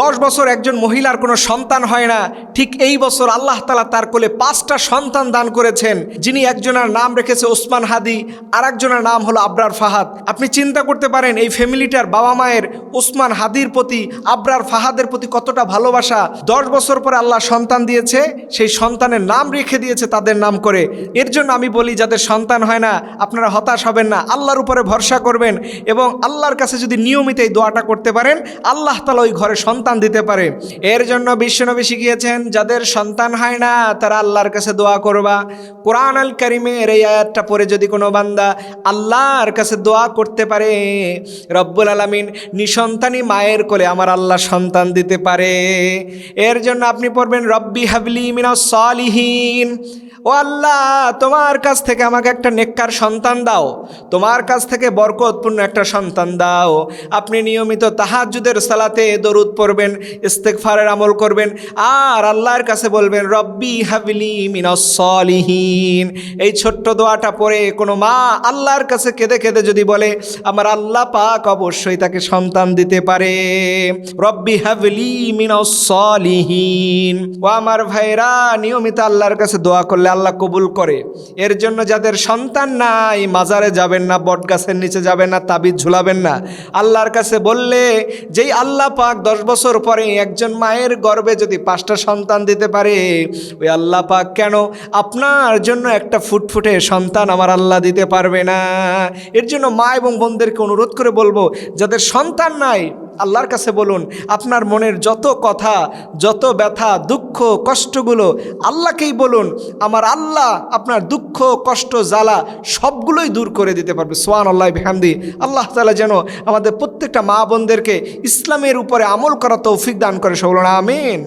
দশ বছর একজন মহিলার কোনো সন্তান হয় না। ঠিক এই বছর আল্লাহ তালা তার কোলে পাঁচটা সন্তান দান করেছেন। যিনি একজনের নাম রেখেছে ওসমান হাদি আর একজনের নাম হলো আবরার ফাহাদ। আপনি চিন্তা করতে পারেন, এই ফ্যামিলিটার বাবা মায়ের ওসমান হাদির প্রতি, আবরার ফাহাদের প্রতি কতটা ভালোবাসা। দশ বছর পরে আল্লাহ সন্তান দিয়েছে, সেই সন্তানের নাম রেখে দিয়েছে তাদের নাম করে। এর জন্য আমি বলি, যাদের সন্তান হয় না, আপনারা হতাশ হবেন না। আল্লাহর উপরে ভরসা করবেন এবং আল্লাহর কাছে যদি নিয়মিত এই দোয়াটা করতে পারেন, আল্লাহ তালা ওই ঘরে সন্তান দিতে পারে। এর জন্য বিশ্বনবী শিখিয়েছেন, যাদের সন্তান হয় না, তারা আল্লাহর কাছে দোয়া করবা। কোরআন আল করিমের এই আয়াতটা পরে যদি কোনো বান্দা আল্লাহর কাছে দোয়া করতে পারে, রব্বুল আলমিন নিসন্তানী মায়ের কোলে আমার আল্লাহ সন্তান দিতে পারে। এর জন্য আপনি পড়বেন, রব্বি হাবলি মিনা সলিহীন। ও আল্লাহ, তোমার কাছ থেকে আমাকে একটা নেককার সন্তান দাও। তোমার কাছ থেকে বরকতপূর্ণ একটা সন্তান দাও। আপনি নিয়মিত তাহাজুদের সালাতে দরুদ পড়বেন। ইস্তেকফারের আমল করবেন, আর আল্লাহর কাছে বলবেন, রব্বি হাবলি মিনসলিহীন এই ছোট্ট দোয়াটা পড়ে কোনো মা আল্লাহর কাছে কেঁদে কেঁদে যদি বলে, আমার আল্লাহ পাক অবশ্যই তাকে সন্তান দিতে পারে। রব্বি হাবলি মিনসলিহীন ও আমার ভাইরা নিয়মিত আল্লাহর কাছে দোয়া করলে আল্লাহ কবুল করে। এর জন্য যাদের সন্তান নাই, মাজারে যাবেন না বট গাছের নিচে যাবেন না, তাবিজ ঝুলাবেন না। আল্লাহর কাছে বললে, যেই আল্লাহ পাক দশ বছর পরে একজন মায়ের গর্বে যদি পাঁচটা সন্তান দিতে পারে, ওই আল্লাহ পাক কেন আপনার জন্য একটা ফুটফুটে সন্তান আমার আল্লাহ দিতে পারবে না? এর জন্য মা এবং বোনদেরকে অনুরোধ করে বলব, যাদের সন্তান নাই আল্লাহর কাছে বলুন, আপনার মনের যত কথা, যত ব্যথা, দুঃখ, কষ্টগুলো আল্লাহকেই বলুন, আমার আল্লাহ আপনার দুঃখ, কষ্ট, জ্বালা সবগুলোই দূর করে দিতে পারবে। সোয়ান আল্লাহ ভেহামদি আল্লাহ তালা যেন আমাদের প্রত্যেকটা মা বোনদেরকে ইসলামের উপরে আমল করা তৌফিক দান করে সবল আমিন।